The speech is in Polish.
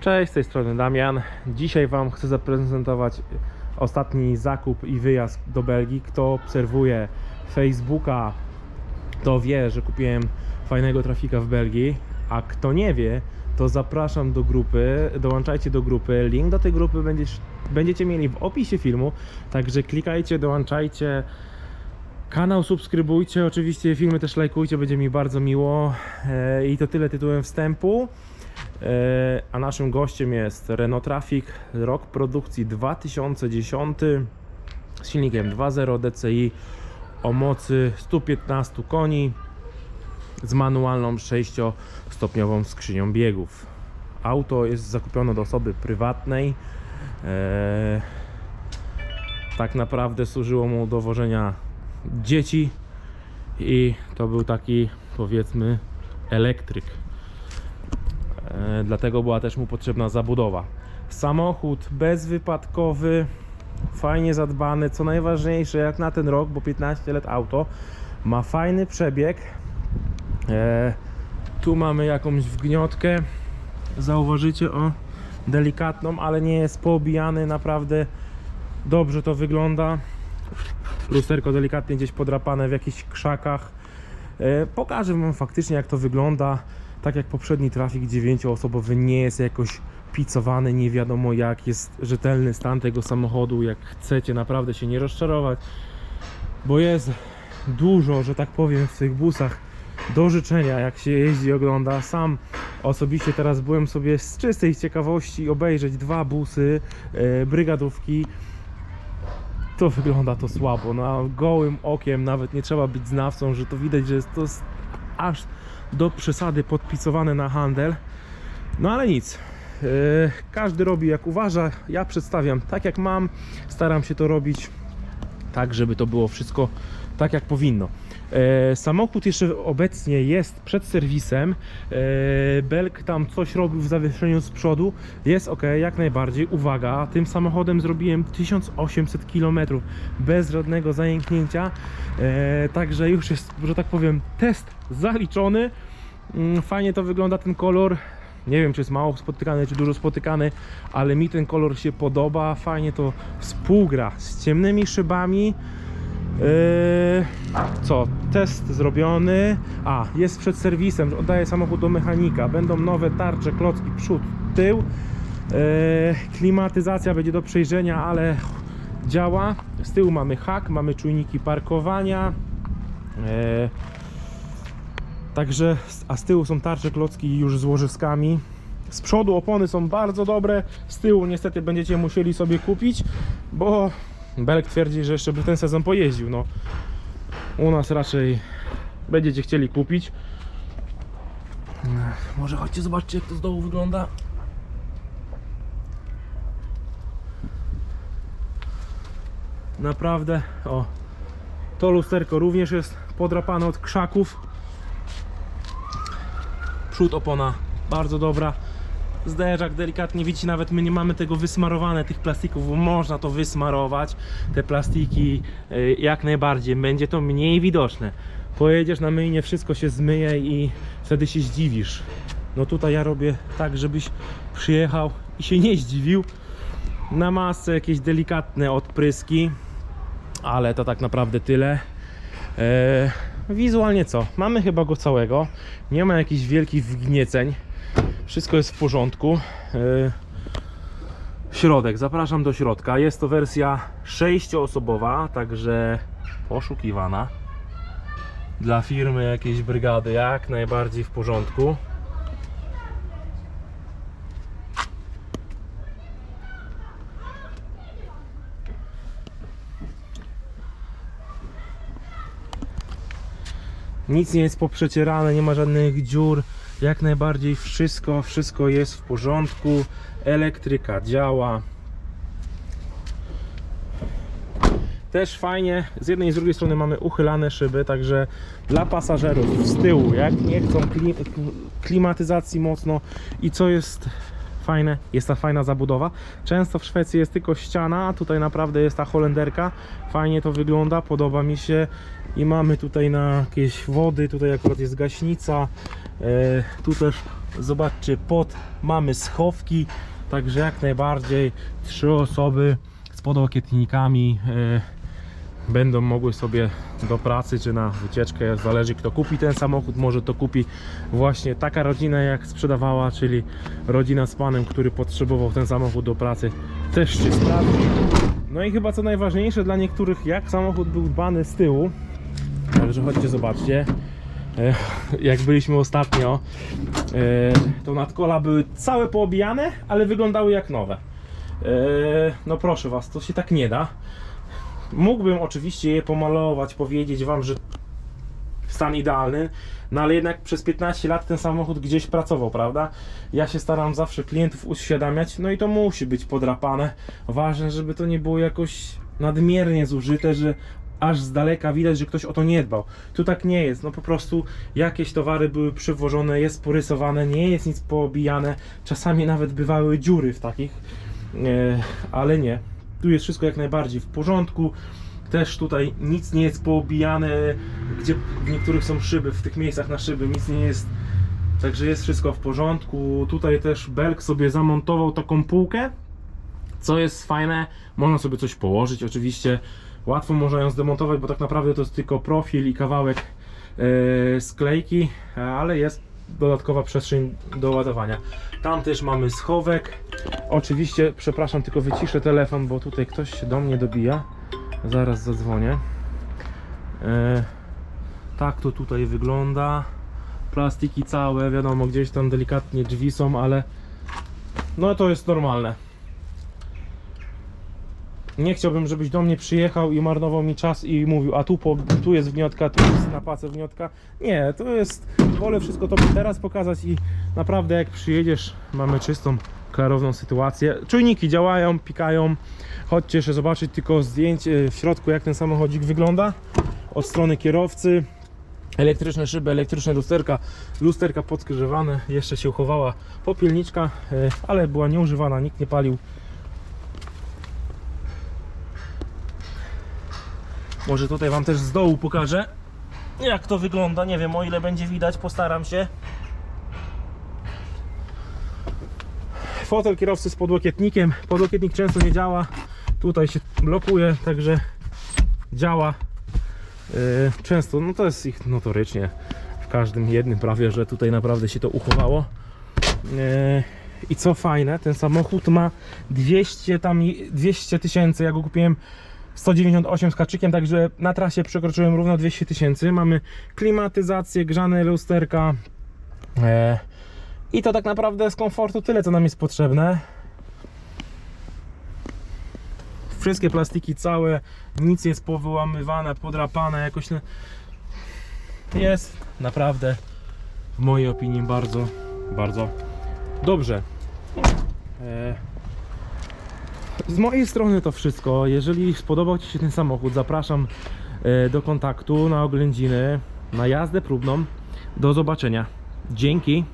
Cześć, z tej strony Damian. Dzisiaj Wam chcę zaprezentować ostatni zakup i wyjazd do Belgii. Kto obserwuje Facebooka, to wie, że kupiłem fajnego trafika w Belgii, a kto nie wie, to zapraszam do grupy, dołączajcie do grupy. Link do tej grupy będziecie mieli w opisie filmu, także klikajcie, dołączajcie. Kanał subskrybujcie, oczywiście filmy też lajkujcie, będzie mi bardzo miło. E, I to tyle tytułem wstępu. E, A naszym gościem jest Renault Traffic, rok produkcji 2010 z silnikiem 2.0 DCI o mocy 115 koni z manualną 6-stopniową skrzynią biegów. Auto jest zakupione do osoby prywatnej. E, tak naprawdę służyło mu do wożenia dzieci i to był taki powiedzmy elektryk. E, dlatego była też mu potrzebna zabudowa. Samochód bezwypadkowy, fajnie zadbany, co najważniejsze jak na ten rok, bo 15 lat auto, ma fajny przebieg. E, tu mamy jakąś wgniotkę, zauważycie o delikatną, ale nie jest poobijany, naprawdę dobrze to wygląda. Lusterko delikatnie gdzieś podrapane w jakichś krzakach. E, Pokażę Wam faktycznie jak to wygląda. Tak jak poprzedni trafik 9-osobowy nie jest jakoś picowany, nie wiadomo jak jest rzetelny stan tego samochodu, jak chcecie naprawdę się nie rozczarować, bo jest dużo, że tak powiem, w tych busach do życzenia, jak się jeździ ogląda. Sam osobiście teraz byłem sobie z czystej ciekawości obejrzeć dwa busy e, brygadówki to wygląda to słabo. No, gołym okiem nawet nie trzeba być znawcą, że to widać, że jest to aż do przesady podpisowane na handel. No ale nic. Yy, każdy robi jak uważa. Ja przedstawiam tak jak mam. Staram się to robić tak, żeby to było wszystko tak jak powinno. E, samochód jeszcze obecnie jest przed serwisem. E, Belk tam coś robił w zawieszeniu z przodu. Jest ok, jak najbardziej. Uwaga, tym samochodem zrobiłem 1800 km bez żadnego zajęknięcia. E, także już jest, że tak powiem, test zaliczony. Mm, Fajnie to wygląda ten kolor. Nie wiem, czy jest mało spotykany, czy dużo spotykany, ale mi ten kolor się podoba. Fajnie to współgra z ciemnymi szybami. Yy, co? Test zrobiony. A, jest przed serwisem. Oddaję samochód do mechanika. Będą nowe tarcze, klocki przód, tył. Yy, klimatyzacja będzie do przejrzenia, ale działa. Z tyłu mamy hak, mamy czujniki parkowania. Yy, Także, a z tyłu są tarcze klocki już z łożyskami. Z przodu opony są bardzo dobre, z tyłu niestety będziecie musieli sobie kupić, bo Belek twierdzi, że jeszcze by ten sezon pojeździł. No, u nas raczej będziecie chcieli kupić. Może chodźcie zobaczcie jak to z dołu wygląda. Naprawdę, o, to lusterko również jest podrapane od krzaków. Przód opona bardzo dobra. Zderzak delikatnie widzicie, nawet my nie mamy tego wysmarowane, tych plastików, bo można to wysmarować. Te plastiki y, jak najbardziej, będzie to mniej widoczne. Pojedziesz na myjnie, wszystko się zmyje i wtedy się zdziwisz. No tutaj ja robię tak, żebyś przyjechał i się nie zdziwił. Na masce jakieś delikatne odpryski, ale to tak naprawdę tyle. Eee, wizualnie co? Mamy chyba go całego. Nie ma jakichś wielkich wgnieceń. Wszystko jest w porządku. Eee, środek, zapraszam do środka. Jest to wersja sześcioosobowa, także poszukiwana. Dla firmy jakiejś brygady, jak najbardziej w porządku. Nic nie jest poprzecierane, nie ma żadnych dziur. Jak najbardziej wszystko, wszystko jest w porządku. Elektryka działa. Też fajnie, z jednej i z drugiej strony mamy uchylane szyby, także dla pasażerów z tyłu, jak nie chcą kli klimatyzacji mocno i co jest fajne, jest ta fajna zabudowa. Często w Szwecji jest tylko ściana, a tutaj naprawdę jest ta holenderka. Fajnie to wygląda, podoba mi się. I mamy tutaj na jakieś wody, tutaj akurat jest gaśnica. E, tu też Zobaczcie, pod mamy schowki, także jak najbardziej trzy osoby z podłokietnikami e, będą mogły sobie do pracy czy na wycieczkę, zależy kto kupi ten samochód, może to kupi właśnie taka rodzina jak sprzedawała, czyli rodzina z panem, który potrzebował ten samochód do pracy, też się sprawdzi. No i chyba co najważniejsze dla niektórych, jak samochód był dbany z tyłu, także chodźcie zobaczcie. Jak byliśmy ostatnio, e, to nadkola były całe poobijane, ale wyglądały jak nowe. E, No proszę was, to się tak nie da. Mógłbym oczywiście je pomalować, powiedzieć wam, że stan idealny, no ale jednak przez 15 lat ten samochód gdzieś pracował, prawda? Ja się staram zawsze klientów uświadamiać, no i to musi być podrapane. Ważne, żeby to nie było jakoś nadmiernie zużyte, że aż z daleka widać, że ktoś o to nie dbał. Tu tak nie jest, no po prostu jakieś towary były przywożone, jest porysowane, nie jest nic poobijane, czasami nawet bywały dziury w takich, e, ale nie. Tu jest wszystko jak najbardziej w porządku. Też tutaj nic nie jest poobijane, gdzie w niektórych są szyby, w tych miejscach na szyby nic nie jest. Także jest wszystko w porządku. Tutaj też Belk sobie zamontował taką półkę, co jest fajne. Można sobie coś położyć, oczywiście. Łatwo można ją zdemontować, bo tak naprawdę to jest tylko profil i kawałek e, sklejki, ale jest dodatkowa przestrzeń do ładowania. Tam też mamy schowek. Oczywiście, przepraszam, tylko wyciszę telefon, bo tutaj ktoś się do mnie dobija. Zaraz zadzwonię. E, tak to tutaj wygląda. Plastiki całe, wiadomo, gdzieś tam delikatnie drzwi są, ale no to jest normalne. Nie chciałbym, żebyś do mnie przyjechał i marnował mi czas i mówił, a tu, po, tu jest wniotka, tu jest na pace wniotka. Nie, to jest, wolę wszystko tobie teraz pokazać i naprawdę jak przyjedziesz, mamy czystą, klarowną sytuację. Czujniki działają, pikają. Chodźcie jeszcze zobaczyć tylko zdjęcie w środku, jak ten samochodzik wygląda. Od strony kierowcy. Elektryczne szyby, elektryczne lusterka, lusterka podgrzewane, jeszcze się uchowała popielniczka, e, ale była nieużywana, nikt nie palił. Może tutaj Wam też z dołu pokażę, jak to wygląda. Nie wiem, o ile będzie widać, postaram się. Fotel kierowcy z podłokietnikiem. Podłokietnik często nie działa. Tutaj się blokuje, także działa. Yy, często, no to jest ich notorycznie w każdym jednym prawie, że tutaj naprawdę się to uchowało. Yy, I co fajne, ten samochód ma 200 tam 200 tysięcy. Ja go kupiłem 198 z kaczykiem, także na trasie przekroczyłem równo 200 tysięcy. Mamy klimatyzację, grzane lusterka. E, I to tak naprawdę z komfortu tyle, co nam jest potrzebne. Wszystkie plastiki całe, nic jest powyłamywane, podrapane, jakoś. Jest naprawdę, w mojej opinii, bardzo, bardzo dobrze. E, z mojej strony to wszystko. Jeżeli spodobał Ci się ten samochód, zapraszam e, do kontaktu na oględziny, na jazdę próbną. Do zobaczenia. Dzięki.